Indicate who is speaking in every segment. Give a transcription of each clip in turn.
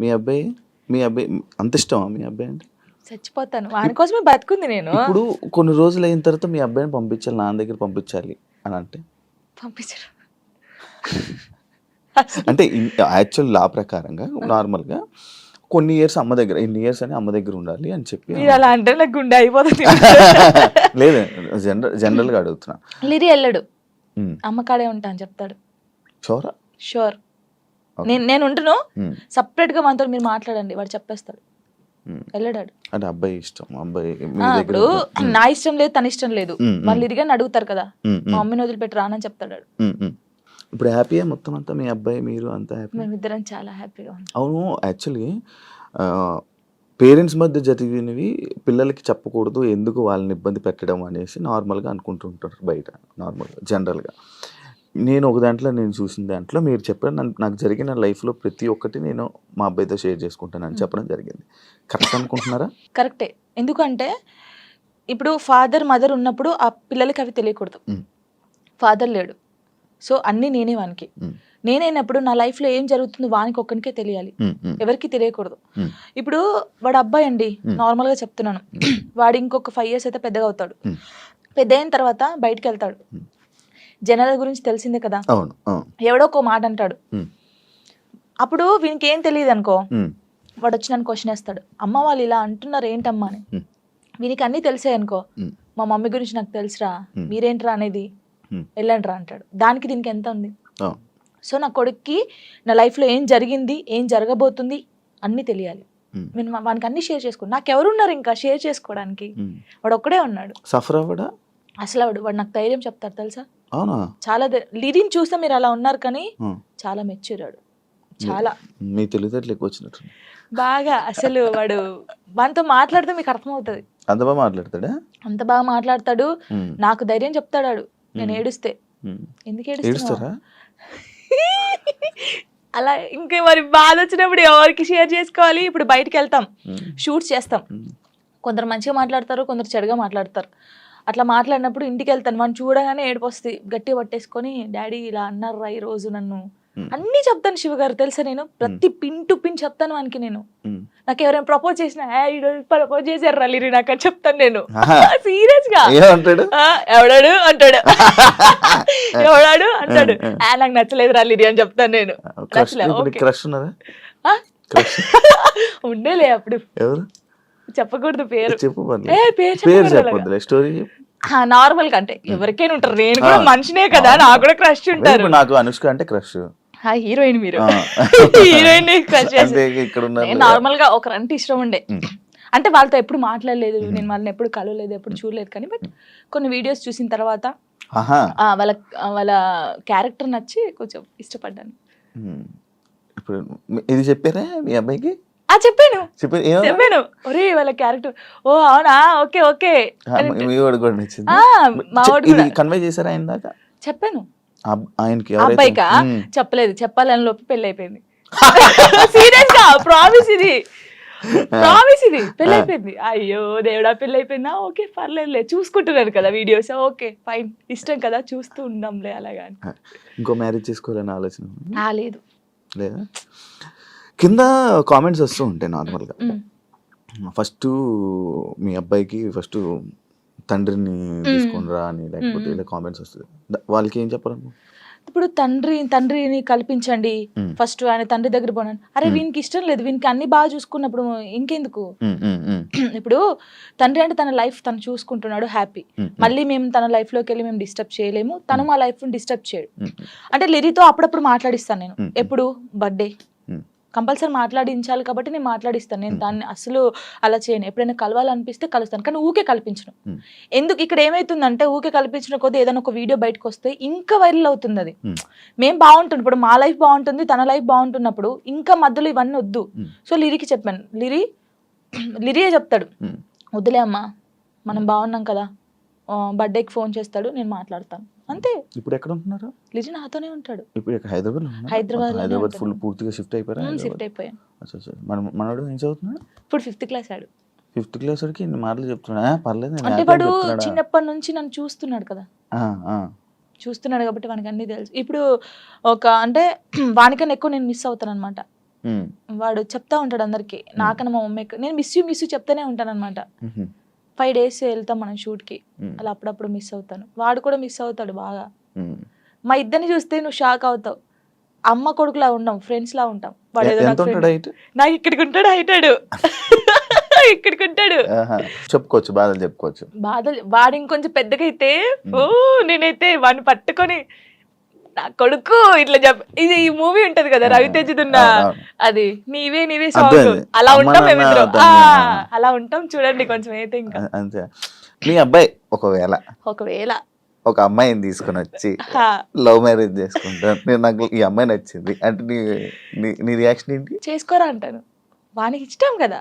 Speaker 1: మీ అబ్బాయి? మీ అబ్బాయి అంత ఇష్టమా మీ అబ్బాయి అంటే?
Speaker 2: చచ్చిపోతాను. వాని కోసమే బతుకుంది నేను.
Speaker 1: ఇప్పుడు కొన్ని రోజులు అయిన తర్వాత మీ అబ్బాయిని పంపించాలి నాన్న దగ్గర పంపించాలి అని అంటే?
Speaker 2: పంపించరు.
Speaker 1: అంటే యాక్చువల్ లా ప్రకారంగా నార్మల్గా కొన్ని ఇయర్స్ అమ్మ దగ్గర ఇన్ని ఇయర్స్ అని అమ్మ దగ్గర ఉండాలి అని చెప్పి
Speaker 2: అలా అంటే నాకు గుండె అయిపోతుంది.
Speaker 1: లేదు జనరల్ జనరల్గా అడుగుతున్నా.
Speaker 2: లిరి వెళ్ళడు. అమ్మ కాడే ఉంటా అని చెప్తాడు.
Speaker 1: షోరా?
Speaker 2: షూర్. నేను నేను ఉంటును సపరేట్గా మనతో మీరు మాట్లాడండి. వాడు చెప్పేస్తాడు. వెళ్ళడాడు.
Speaker 1: అంటే అబ్బాయి ఇష్టం. అబ్బాయి
Speaker 2: ఇప్పుడు నా ఇష్టం లేదు తన ఇష్టం లేదు.
Speaker 1: ఉమ్.
Speaker 2: వాళ్ళు ఇరిగాని అడుగుతారు కదా. మా మమ్మీని వదిలిపెట్టి రానని చెప్తాడు.
Speaker 1: ఇప్పుడు హ్యాపీయా మొత్తం అంతా? మీ అబ్బాయి మీరు అంతా హ్యాపీ
Speaker 2: మేమిద్దరం చాలా హ్యాపీగా
Speaker 1: అవును. యాక్చువల్లీ పేరెంట్స్ మధ్య జరిగినవి పిల్లలకి చెప్పకూడదు. ఎందుకు వాళ్ళని ఇబ్బంది పెట్టడం అనేసి నార్మల్గా అనుకుంటుంటారు బయట. నార్మల్గా జనరల్గా నేను ఒక దాంట్లో నేను చూసిన దాంట్లో మీరు చెప్పారు నన్ను- నాకు జరిగిన లైఫ్లో ప్రతి ఒక్కటి నేను మా అబ్బాయితో షేర్ చేసుకుంటానని చెప్పడం జరిగింది. కరెక్ట్ అనుకుంటున్నారా?
Speaker 2: కరెక్టే. ఎందుకంటే ఇప్పుడు ఫాదర్ మదర్ ఉన్నప్పుడు ఆ పిల్లలకి అవి తెలియకూడదు. ఫాదర్ లేడు. సో అన్నీ నేనే వానికి. నేనైనప్పుడు నా లైఫ్లో ఏం జరుగుతుందో వానికి ఒక్కనికే తెలియాలి. ఎవరికి తెలియకూడదు. ఇప్పుడు వాడు అబ్బాయి అండి. నార్మల్గా చెప్తున్నాను. వాడు ఇంకొక ఫైవ్ ఇయర్స్ అయితే పెద్దగా అవుతాడు. పెద్ద అయిన తర్వాత బయటికి వెళ్తాడు. జనాల గురించి తెలిసిందే కదా.
Speaker 1: అవును
Speaker 2: ఎవడో ఒక మాట అంటాడు. అప్పుడు వీనికి ఏం తెలియదు అనుకో వాడు వచ్చి నన్ను క్వశ్చన్ వేస్తాడు. అమ్మ వాళ్ళు ఇలా అంటున్నారు ఏంటమ్మా అని. వీనికి అన్నీ తెలిసాయి అనుకో మా మమ్మీ గురించి నాకు తెలుసురా. మీరేంట్రా అనేది. వెళ్ళండిరా అంటాడు. దానికి దీనికి ఎంత ఉంది? సో నా కొడుక్కి నా లైఫ్లో ఏం జరిగింది ఏం జరగబోతుంది అన్నీ తెలియాలి. నేను వానికి అన్ని షేర్ చేసుకో నాకు ఎవరున్నారు ఇంకా షేర్ చేసుకోవడానికి. వాడు ఒక్కడే ఉన్నాడు.
Speaker 1: సఫర్ అవ్వడా?
Speaker 2: అసలు వాడు వాడు నాకు ధైర్యం చెప్తాడు తెలుసా?
Speaker 1: అవునా?
Speaker 2: చాలా లిరిని చూస్తే మీరు అలా ఉన్నారు కానీ. చాలా మెచ్యూరాడు చాలా.
Speaker 1: మీ తెలివితేటలు ఎక్కువ వచ్చినట్టు
Speaker 2: బాగా అసలు వాడు వానితో మాట్లాడితే మీకు అర్థమవుతుంది.
Speaker 1: అంత బాగా మాట్లాడతాడా?
Speaker 2: అంత బాగా మాట్లాడతాడు. నాకు ధైర్యం చెప్తాడు వాడు నేను. ఏడుస్తే. ఎందుకు
Speaker 1: ఏడుస్తారా?
Speaker 2: అలా ఇంకా మరి బాధ వచ్చినప్పుడు ఎవరికి షేర్ చేసుకోవాలి? ఇప్పుడు బయటికి వెళ్తాం. షూట్స్ చేస్తాం. కొందరు మంచిగా మాట్లాడతారు కొందరు చెడుగా మాట్లాడతారు. అట్లా మాట్లాడినప్పుడు ఇంటికి వెళ్తాను మనం చూడగానే ఏడుపు వస్తుంది గట్టిగా పట్టేసుకొని డాడీ ఇలా అన్నారా ఈ రోజు నన్ను. అన్నీ చెప్తాను శివ గారు. తెలుసా నేను? ప్రతి పిన్ టు పిన్ చెప్తాను వానికి నేను. నాకు ఎవరైనా ప్రపోజ్ చేసినా "ఏ, ఈ రోజు ప్రపోజ్ చేశారు రల్లి నాకు అని చెప్తాను నేను. సీరియస్గా ఎవడాడు? అంటాడు. ఎవడాడు? అంటాడు.
Speaker 1: ఆ,
Speaker 2: "ఆ, నాకు నచ్చలేదు రల్లి అని చెప్తాను నేను. ఉండేలే అప్పుడు.
Speaker 1: ఎవరు?
Speaker 2: చెప్పకూడదు పేరు.
Speaker 1: చెప్పు
Speaker 2: పేరు.
Speaker 1: చెప్పొద్దులే స్టోరీ
Speaker 2: నార్మల్గా అంటే ఎవరికైనా ఉంటారు. నేను కూడా. మనిషినే కదా నాకు కూడా క్రష్ ఉంటారు.
Speaker 1: నాకు అనుష్క అంటే క్రష్
Speaker 2: హీరోయిన్ మీరు. హీరోయిన్ క్రష్ నార్మల్గా ఒకరంటే ఇష్టం ఉండే. అంటే వాళ్ళతో ఎప్పుడు మాట్లాడలేదు నేను వాళ్ళని ఎప్పుడు కలవలేదు ఎప్పుడు చూడలేదు కానీ బట్ కొన్ని వీడియోస్ చూసిన తర్వాత వాళ్ళ వాళ్ళ క్యారెక్టర్ నచ్చి కొంచెం ఇష్టపడ్డాను.
Speaker 1: ఇప్పుడు ఇది చెప్పారా మీ అబ్బాయికి?
Speaker 2: ఆ చెప్పాను. చెప్పాను. ఒరే వాళ్ళ క్యారెక్టర్ ఓ అవునా? Okay okay.
Speaker 1: కన్వే చేశారా ఆయన దాకా?
Speaker 2: చెప్పాను.
Speaker 1: ఆయనకి
Speaker 2: అబ్బాయికా. చెప్పలేదు. చెప్పాలని లోపు పెళ్ళి అయిపోయింది సీరియస్గా ప్రామిస్ ఇది ప్రామిస్ ఇది. పెళ్ళి అయిపోయింది అయ్యో దేవుడా పెళ్ళి అయిపోయిందా ఓకే పర్లేదులే. చూసుకుంటున్నారు కదా వీడియోస్ ఓకే ఫైన్ ఇష్టం కదా చూస్తూ ఉందాంలే అలాగా.
Speaker 1: ఇంకో మ్యారేజ్ చేసుకోవాలని ఆలోచన
Speaker 2: లేదు.
Speaker 1: లేదా? కింద కామెంట్స్ వస్తూ ఉంటాయి నార్మల్గా. ఫస్ట్ మీ అబ్బాయికి ఫస్ట్ తండ్రిని తీసుకొని రా అని లేకపోతే ఇలా కామెంట్స్ వస్తుంది. వాళ్ళకి ఏం చెప్పాలి
Speaker 2: ఇప్పుడు తండ్రి తండ్రిని కల్పించండి. ఫస్ట్ ఆయన తండ్రి దగ్గర పోనాను. అరే వీనికి ఇష్టం లేదు. వీనికి అన్ని బాగా చూసుకున్నప్పుడు ఇంకెందుకు? ఇప్పుడు తండ్రి అంటే తన లైఫ్ తను చూసుకుంటున్నాడు హ్యాపీ. మళ్ళీ మేము తన లైఫ్లోకి వెళ్ళి మేము డిస్టర్బ్ చేయలేము. తను మా లైఫ్ డిస్టర్బ్ చేయడు. అంటే లిరితో అప్పుడప్పుడు మాట్లాడిస్తాను నేను. ఎప్పుడు? బర్త్డే. కంపల్సరీ మాట్లాడించాలి కాబట్టి నేను మాట్లాడిస్తాను. నేను దాన్ని అసలు అలా చేయను. ఎప్పుడైనా కలవాలనిపిస్తే కలుస్తాను. కానీ ఊకే కల్పించను. ఎందుకు ఇక్కడ ఏమైతుందంటే ఊకే కల్పించిన కొద్దీ ఏదైనా ఒక వీడియో బయటకు వస్తే ఇంకా వైరల్ అవుతుంది అది. మేము. బాగుంటుంది ఇప్పుడు మా లైఫ్ బాగుంటుంది తన లైఫ్ బాగుంటున్నప్పుడు ఇంకా మధ్యలో ఇవన్నీ వద్దు. సో లిరికి చెప్పాను. లిరి లిరియే చెప్తాడు. వద్దులే అమ్మా మనం బాగున్నాం కదా. బర్త్డేకి ఫోన్ చేస్తాడు నేను మాట్లాడతాను. అంతే.
Speaker 1: ఇప్పుడు ఎక్కడ ఉంటున్నారు?
Speaker 2: లిరి నాతోనే ఉంటాడు.
Speaker 1: ఇప్పుడు హైదరాబాద్?
Speaker 2: హైదరాబాద్లోనే
Speaker 1: హైదరాబాద్ ఫుల్. పూర్తిగా షిఫ్ట్ అయిపోయారా
Speaker 2: షిఫ్ట్
Speaker 1: హైదరాబాద్?
Speaker 2: అయిపోయాను.
Speaker 1: మన మనోడు ఏం చదువుతున్నాడు?
Speaker 2: ఇప్పుడు ఫిఫ్త్ క్లాస్ ఆడు.
Speaker 1: ఫిఫ్త్ క్లాస్ వరకు ఇన్ని మాటలు చెప్తున్నా "ఆ, పర్లేదు
Speaker 2: అంటే
Speaker 1: happy"
Speaker 2: వాడు? చిన్నప్పటి నుంచి నన్ను చూస్తున్నాడు కదా.
Speaker 1: ఆ, ఆ.
Speaker 2: చూస్తున్నాడు కాబట్టి వానికి అన్ని తెలుసు. ఇప్పుడు ఒక అంటే వానికన్నా ఎక్కువ నేను మిస్ అవుతాను అనమాట వాడు చెప్తా ఉంటాడు అందరికి. నాకన్నా మా మమ్మీ నేను మిస్ యూ మిస్ యూ చెప్తానే ఉంటాను అనమాట ఫైవ్ డేస్ వెళ్తాం మనం షూట్కి. అలా అప్పుడప్పుడు మిస్ అవుతాను. వాడు కూడా మిస్ అవుతాడు బాగా. మా ఇద్దరిని చూస్తే నువ్వు షాక్ అవుతావు. అమ్మ కొడుకులా ఉండం ఫ్రెండ్స్ లా ఉంటాం. వాడు నాకు ఇక్కడికి ఉంటాడు హైటాడు. ఇక్కడికి ఉంటాడు.
Speaker 1: చెప్పుకోవచ్చు బాధలు చెప్పుకోవచ్చు.
Speaker 2: బాధలు వాడు ఇంకొంచెం పెద్దగా అయితే. ఓ నేనైతే వాడిని పట్టుకొని నా కొడుకు ఇట్లా చెప్ ఇది ఈ మూవీ ఉంటది కదా
Speaker 1: అవును, అవును.
Speaker 2: అది నీవే నీవే సాంగ్. అలా ఉంటాం మేమిద్దరం. అలా ఉంటాం చూడండి కొంచెం అయితే ఇంకా.
Speaker 1: అంతే. మీ అబ్బాయి ఒకవేళ
Speaker 2: ఒకవేళ.
Speaker 1: ఒక అమ్మాయిని తీసుకొని వచ్చి లవ్ మ్యారేజ్ చేసుకుంటాను. నేను నాకు ఈ అమ్మాయి నచ్చింది. అంటే నీ నీ నీ రియాక్షన్ ఏంటి?
Speaker 2: చేసుకోరా అంటాను. వానికి ఇష్టం కదా.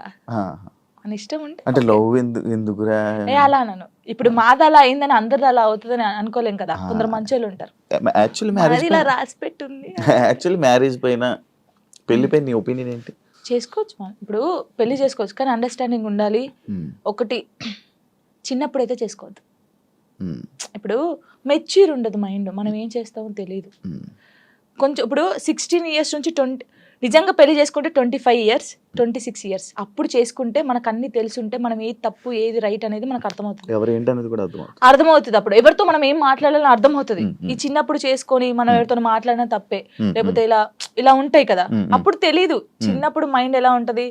Speaker 2: వాని ఇష్టం ఉంటే
Speaker 1: అంటే లవ్ ఎందుకు ఎందుకురా?
Speaker 2: అలా అన్నాను ఇప్పుడు మాది అలా అయిందని అందరిది అలా అవుతుందని అనుకోలేం కదా. కొందరు మంచోళ్ళు ఉంటారు.
Speaker 1: యాక్చువల్లీ మ్యారేజ్
Speaker 2: ఇలా రాసి పెట్టుంది.
Speaker 1: యాక్చువల్లీ మ్యారేజ్ పైన పెళ్ళి పైన నీ ఒపీనియన్ ఏంటి?
Speaker 2: చేసుకోవచ్చు మనం ఇప్పుడు పెళ్ళి చేసుకోవచ్చు కానీ అండర్స్టాండింగ్ ఉండాలి. ఒకటి చిన్నప్పుడు అయితే చేసుకోవద్దు. ఇప్పుడు మెచ్యూర్ ఉండదు మైండ్ మనం ఏం చేస్తామో తెలియదు కొంచెం ఇప్పుడు సిక్స్టీన్ ఇయర్స్ నుంచి ట్వంటీ నిజంగా పెళ్ళి చేసుకుంటే twenty five years twenty six years. అప్పుడు చేసుకుంటే మనకు అన్ని తెలుసుంటే మనం ఏది తప్పు ఏది రైట్ అనేది మనకు అర్థమవుతుంది.
Speaker 1: ఎవరు ఏంటనేది కూడా అర్థం అవుతుంది
Speaker 2: అర్థమవుతుంది అప్పుడు. ఎవరితో మనం ఏం మాట్లాడాలని అర్థమవుతుంది. ఈ చిన్నప్పుడు చేసుకొని మనం ఎవరితో మాట్లాడినా తప్పే. లేకపోతే ఇలా ఇలా ఉంటాయి కదా. అప్పుడు తెలీదు. చిన్నప్పుడు మైండ్ ఎలా ఉంటది.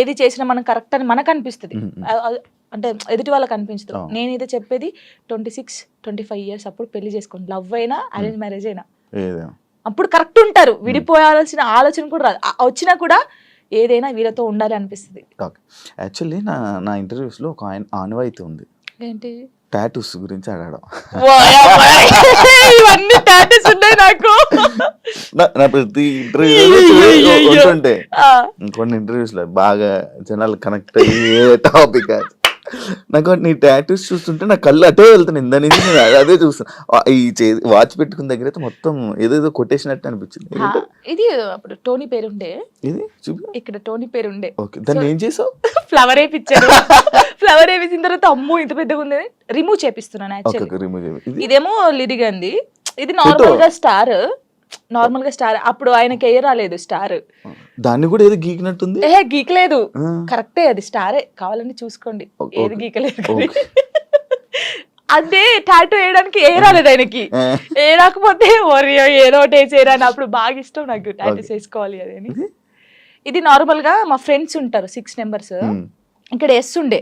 Speaker 2: ఏది చేసినా మనం కరెక్ట్ అని మనకు అనిపిస్తుంది. అంటే ఎదుటి వాళ్ళకి అనిపించదు. నేనైతే చెప్పేది twenty six twenty five years అప్పుడు పెళ్ళి చేసుకోండి. లవ్ అయినా అరేంజ్ మ్యారేజ్ అయినా. అప్పుడు కరెక్ట్ ఉంటారు. విడిపోయాల్సిన ఆలోచన కూడా రాదు. వచ్చినా కూడా ఏదైనా వీళ్ళతో ఉండాలి అనిపిస్తుంది.
Speaker 1: యాక్చువల్లీ నా నా ఇంటర్వ్యూస్లో ఒక ఆయన ఆనవాయితీ ఉంది.
Speaker 2: ఏంటి?
Speaker 1: టాటూస్ గురించి అడగడం.
Speaker 2: ఇవన్నీ టాటూస్ ఉన్నాయి నాకు.
Speaker 1: నా- ప్రతి. ఇంటర్వ్యూ కొన్ని ఇంటర్వ్యూస్లో బాగా జనాలు కనెక్ట్ అయ్యే టాపిక్ నాకు నీ టాటూస్ చూస్తుంటే నా కళ్ళు అటే వెళ్తున్నాయి. ఇందా నుంచి నేను అదే- అదే చూస్తాను ఆ, ఈ వాచ్ పెట్టుకున్న దగ్గర అయితే మొత్తం ఏదేదో కొట్టేసినట్టు అనిపించింది?
Speaker 2: ఇది అప్పుడు టోనీ పేరుండే.
Speaker 1: ఇది? చూపి
Speaker 2: ఇక్కడ టోనీ పేరుండే.
Speaker 1: ఓకే దాన్ని ఏం చేసావు?
Speaker 2: ఫ్లవర్ వేపించారు ఫ్లవర్ వేపించిన తర్వాత అమ్మో ఇంత పెద్దగా ఉంది రిమూవ్ చేపిస్తున్నాను యాక్చువల్లీ ఇదేమో లిరిగంది. ఇది నార్మల్గా స్టార్ నార్మల్గా స్టార్ అప్పుడు ఆయనకి ఎయ్య రాలేదు స్టార్.
Speaker 1: దాన్ని కూడా ఏదో గీకినట్టుంది?
Speaker 2: ఏ గీకలేదు. కరెక్టే అది స్టారే. కావాలని చూసుకోండి. ఏది. గీకలేదు. అదే టాటూ వేయడానికి ఏ రాలేదు ఆయనకి. ఏ రాకపోతే ఒరియో ఏదో అని అప్పుడు బాగా ఇష్టం నాకు టాటూస్
Speaker 1: ఓకే.
Speaker 2: వేసుకోవాలి అది అని.
Speaker 1: ఇది?
Speaker 2: నార్మల్గా మా ఫ్రెండ్స్ ఉంటారు సిక్స్ నెంబర్స్ ఇక్కడ ఎస్ ఉండే.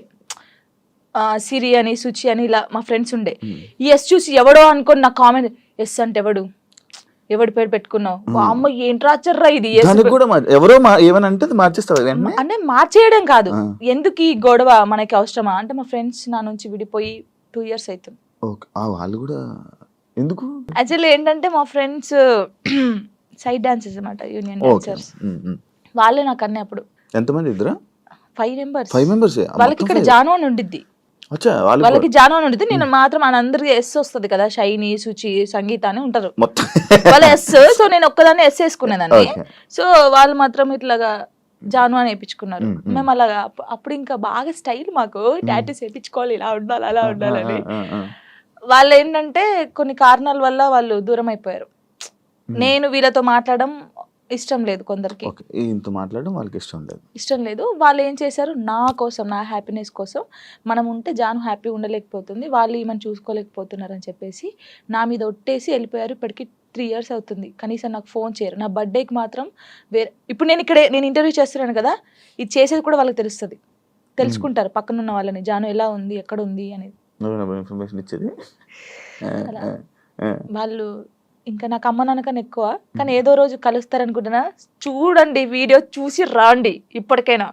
Speaker 2: సిరి అని సుచి అని ఇలా మా ఫ్రెండ్స్ ఉండే. ఈ ఎస్ చూసి ఎవడో అనుకోని నా కామెంట్ ఎస్ అంటే ఎవడు? ఎవడి పేరు పెట్టుకున్నావు? అమ్మ ఏంట్రా చర్రా ఇది?
Speaker 1: దానికి కూడా ఎవరో మా ఏమని అంటే అది మార్చేస్తావు
Speaker 2: అంటే మార్చేయడం కాదు. ఎందుకు ఈ గొడవ మనకి అవసరమా? అంటే మా ఫ్రెండ్స్ నా నుంచి విడిపోయి టూ ఇయర్స్ అవుతుంది
Speaker 1: వాళ్ళు కూడా ఎందుకు?
Speaker 2: యాక్చువల్లీ ఏంటంటే మా ఫ్రెండ్స్ సైడ్ డాన్సెస్ అనమాట యూనియన్ డాన్సర్స్. వాళ్ళే నాకు అన్నీ అప్పుడు.
Speaker 1: ఎంతమంది ఇద్దరా?
Speaker 2: Five numbers
Speaker 1: five members?
Speaker 2: వాళ్ళకి ఇక్కడ జాను అని ఉండిద్ది. వాళ్ళకి జాను అని ఉండిద్ది నేను మాత్రం అందరికి ఎస్ వస్తుంది కదా షైని సుచి సంగీత అని ఉంటారు వాళ్ళ ఎస్ సో నేను ఒక్కదాన్ని ఎస్ వేసుకునేదాన్ని. సో వాళ్ళు మాత్రం ఇట్లాగా జాను అని వేయించుకున్నారు
Speaker 1: మ్మ్,
Speaker 2: అప్పు- అప్పుడు ఇంకా బాగా స్టైల్ మాకు టాటూస్ వేయించుకోవాలి ఇలా ఉండాలి అలా ఉండాలని. వాళ్ళు ఏంటంటే కొన్ని కారణాల వల్ల వాళ్ళు దూరం అయిపోయారు. నేను వీళ్ళతో మాట్లాడడం ఇష్టం లేదు కొందరికి.
Speaker 1: ఇంత మాట్లాడడం వాళ్ళకి ఇష్టం లేదు.
Speaker 2: ఇష్టం లేదు. వాళ్ళు ఏం చేశారు? నా కోసం నా హ్యాపీనెస్ కోసం మనం ఉంటే జాను హ్యాపీ ఉండలేకపోతుంది. వాళ్ళు ఈమెను చూసుకోలేకపోతున్నారు అని చెప్పేసి నా మీద ఒట్టేసి వెళ్ళిపోయారు. ఇప్పటికి త్రీ ఇయర్స్ అవుతుంది. కనీసం నాకు ఫోన్ చేయరు. నా బర్త్డేకి మాత్రం వేరే ఇప్పుడు నేను ఇక్కడే నేను ఇంటర్వ్యూ చేస్తున్నాను కదా ఇది చేసేది కూడా వాళ్ళకి తెలుస్తుంది. తెలుసుకుంటారు పక్కన ఉన్న వాళ్ళని. జాను ఎలా ఉంది? ఎక్కడ ఉంది? అనేది.
Speaker 1: ఇన్ఫర్మేషన్ ఇచ్చేది.
Speaker 2: వాళ్ళు ఇంకా నాకు అమ్మ నాన్నకన్నా ఎక్కువ. కానీ ఏదో రోజు కలుస్తారనుకుంటున్నా. చూడండి వీడియో చూసి రాండి ఇప్పటికైనా.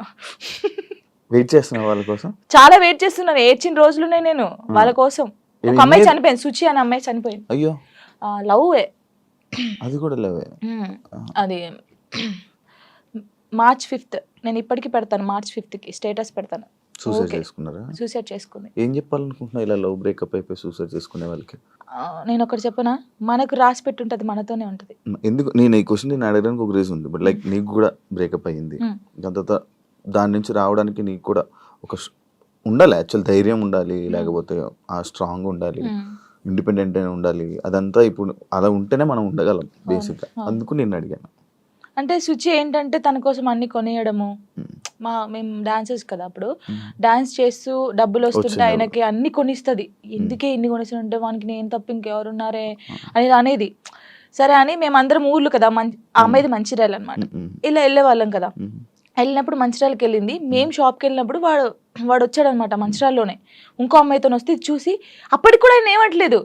Speaker 1: వెయిట్ చేస్తున్నావు వాళ్ళ కోసం?
Speaker 2: చాలా వెయిట్ చేస్తున్నాను. ఏడ్చిన రోజులునే నేను వాళ్ళ కోసం. ఒక అమ్మాయి చనిపోయింది సుచి అనే అమ్మాయి చనిపోయింది.
Speaker 1: అయ్యో.
Speaker 2: లవ్
Speaker 1: అది కూడా లేవే
Speaker 2: అది మార్చ్ ఫిఫ్త్. నేను ఇప్పటికీ పెడతాను మార్చ్ ఫిఫ్త్కి స్టేటస్ పెడతాను.
Speaker 1: సూసైడ్. చేసుకున్నారా?
Speaker 2: సూసైడ్ చేసుకుంది.
Speaker 1: ఏం చెప్పాలనుకుంటున్నా ఇలా లవ్ బ్రేకప్ అయిపోయి సూసైడ్ చేసుకునే వాళ్ళకి?
Speaker 2: నేను ఒకటి చెప్పనా? మనకు రాసి పెట్టుంటది మనతోనే ఉంటది.
Speaker 1: ఎందుకు? నేను ఈ క్వశ్చన్ నేను అడగడానికి ఒక రీజన్ ఉంది బట్ లైక్ నీకు కూడా బ్రేకప్ అయ్యింది. దాని తర్వాత దాని నుంచి రావడానికి నీకు కూడా ఒక ఉండాలి యాక్చువల్ ధైర్యం ఉండాలి లేకపోతే ఆ స్ట్రాంగ్ ఉండాలి. ఇండిపెండెంట్ ఉండాలి అదంతా ఇప్పుడు అలా ఉంటేనే మనం ఉండగలం బేసిక్గా. అందుకు నేను అడిగాను.
Speaker 2: అంటే శుచి ఏంటంటే తన కోసం అన్ని కొనియడము.
Speaker 1: ఉమ్.
Speaker 2: మా మేము డాన్సర్స్ కదా అప్పుడు.
Speaker 1: ఉమ్.
Speaker 2: డాన్స్ చేస్తూ డబ్బులు వస్తుంటే ఆయనకి అన్ని కొనిస్తుంది. ఎందుకే ఇన్ని కొనిస్తుంటే వానికి నేను తప్ప ఇంకెవరున్నారే అనేది అనేది. సరే అని మేమందరం ఊర్లు కదా మంచి ఆ అమ్మాయిది మంచిర్యాల అనమాట ఇలా వెళ్ళే వాళ్ళం కదా. వెళ్ళినప్పుడు మంచిర్యాలకి వెళ్ళింది. మేము షాప్కి వెళ్ళినప్పుడు వాడు వాడు వచ్చాడనమాట మంచిర్యాలలోనే. ఇంకో అమ్మాయితో వస్తే చూసి అప్పటికి కూడా ఆయన ఏమట్లేదు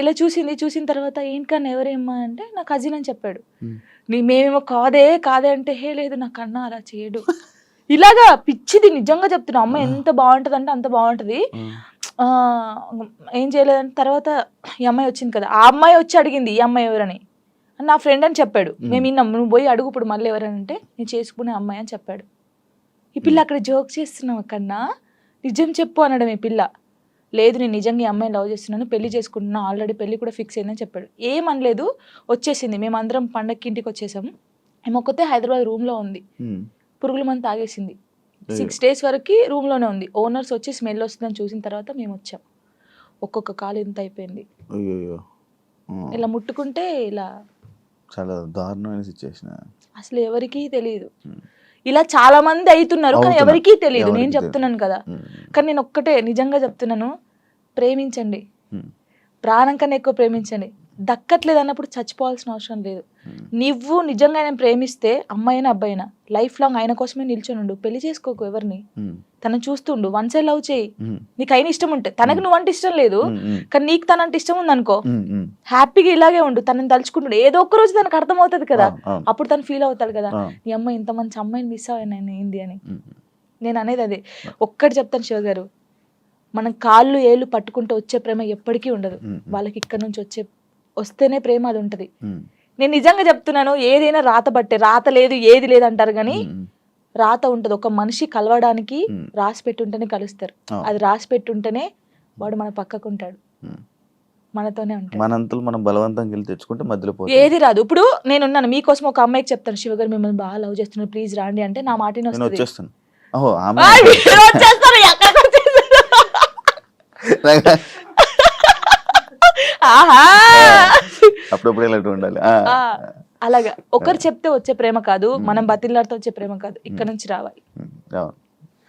Speaker 2: ఇలా చూసింది చూసిన తర్వాత ఏంటన్నా ఎవరేమ్మా అంటే నా కజిన్ అని చెప్పాడు. నీ మేమేమో కాదే కాదే అంటే హే లేదు నాకు అన్న అలా చేయడు. ఇలాగా పిచ్చిది నిజంగా చెప్తున్నా. అమ్మ ఎంత బాగుంటది అంటే అంత బాగుంటది. ఏం చేయలేదని తర్వాత ఈ అమ్మాయి వచ్చింది కదా ఆ అమ్మాయి వచ్చి అడిగింది ఈ అమ్మాయి ఎవరని? అని నా ఫ్రెండ్ అని చెప్పాడు. మేము. విన్నాం నువ్వు పోయి అడుగు ఇప్పుడు మళ్ళీ ఎవరని అంటే నేను చేసుకునే అమ్మాయి అని చెప్పాడు. ఈ పిల్ల అక్కడ జోక్ చేస్తున్నావు కన్నా నిజం చెప్పు అనడం ఈ పిల్ల. లేదు నేను నిజంగా ఈ అమ్మాయిని లవ్ చేస్తున్నాను పెళ్ళి చేసుకుంటున్నా ఆల్రెడీ పెళ్ళి కూడా ఫిక్స్ అయిందని చెప్పాడు. ఏమనలేదు వచ్చేసింది. మేము అందరం పండక్కి ఇంటికి వచ్చేసాము. ఆమె ఒక్కతే హైదరాబాద్ రూమ్లో ఉంది. పురుగుల మంది తాగేసింది. సిక్స్ డేస్ వరకు రూమ్లోనే ఉంది. ఓనర్స్ వచ్చి స్మెల్ వస్తుందని చూసిన తర్వాత మేము వచ్చాం. ఒక్కొక్క కాలు ఇంత అయిపోయింది. ఇలా ముట్టుకుంటే ఇలా
Speaker 1: చాలా దారుణమైన సిచ్యువేషన్
Speaker 2: అసలు ఎవరికీ తెలియదు ఇలా చాలా మంది అవుతున్నారు కానీ. ఎవరికీ తెలియదు. నేను చెప్తున్నాను కదా. కానీ నేను ఒక్కటే నిజంగా చెప్తున్నాను. ప్రేమించండి. ప్రాణం కన్నా ఎక్కువ ప్రేమించండి. దక్కట్లేదు అన్నప్పుడు చచ్చిపోవాల్సిన అవసరం లేదు. నువ్వు నిజంగా ఆయన ప్రేమిస్తే అమ్మాయినా అబ్బాయినా లైఫ్ లాంగ్ ఆయన కోసమే నిల్చొని ఉండు. పెళ్ళి చేసుకోకు ఎవరిని. తనని చూస్తుండు వన్ సైడ్ లవ్ చేయి. నీకు అయిన ఇష్టం ఉంటే. తనకు నువ్వంటే ఇష్టం లేదు. కానీ నీకు తనంటే ఇష్టం ఉందనుకో. హ్యాపీగా ఇలాగే ఉండు. తనని తలుచుకుంటాడు ఏదో ఒక్క రోజు తనకు అర్థం అవుతుంది కదా అప్పుడు తను ఫీల్ అవుతాడు కదా. నీ అమ్మాయి ఇంత మంచి అమ్మాయిని మిస్ అయ్యాను ఏంది అని. నేను అనేది అదే. ఒక్కటి చెప్తాను శివ గారు. మనం కాళ్ళు ఏళ్ళు పట్టుకుంటూ వచ్చే ప్రేమ ఎప్పటికీ ఉండదు. వాళ్ళకి ఇక్కడ నుంచి వచ్చే వస్తేనే ప్రేమ అది ఉంటది. నేను నిజంగా చెప్తున్నాను ఏదైనా రాత బట్టే రాత లేదు ఏది లేదు అంటారు కానీ రాత ఉంటది. ఒక మనిషి కలవడానికి. రాసి పెట్టుంటేనే కలుస్తారు. అది రాసి పెట్టుంటేనే వాడు మన పక్కకు ఉంటాడు మనతోనే ఉంటాడు.
Speaker 1: మనంతలు మనం బలవంతంగా వెళ్ళి తెచ్చుకుంటే మధ్యలో
Speaker 2: ఏది రాదు. ఇప్పుడు నేనున్నాను మీకోసం ఒక అమ్మాయికి చెప్తాను. శివ గారు మిమ్మల్ని బాగా లవ్ చేస్తున్నారు. ప్లీజ్ రాండి అంటే నా వస్తుంది
Speaker 1: వచ్చేస్తాను. అప్పుడప్పుడు ఇలాంటి ఉండాలి.
Speaker 2: అలాగా. ఒకరు చెప్తే వచ్చే ప్రేమ కాదు మనం బతిల్లాడితే వచ్చే ప్రేమ కాదు. ఇక్కడ నుంచి రావాలి.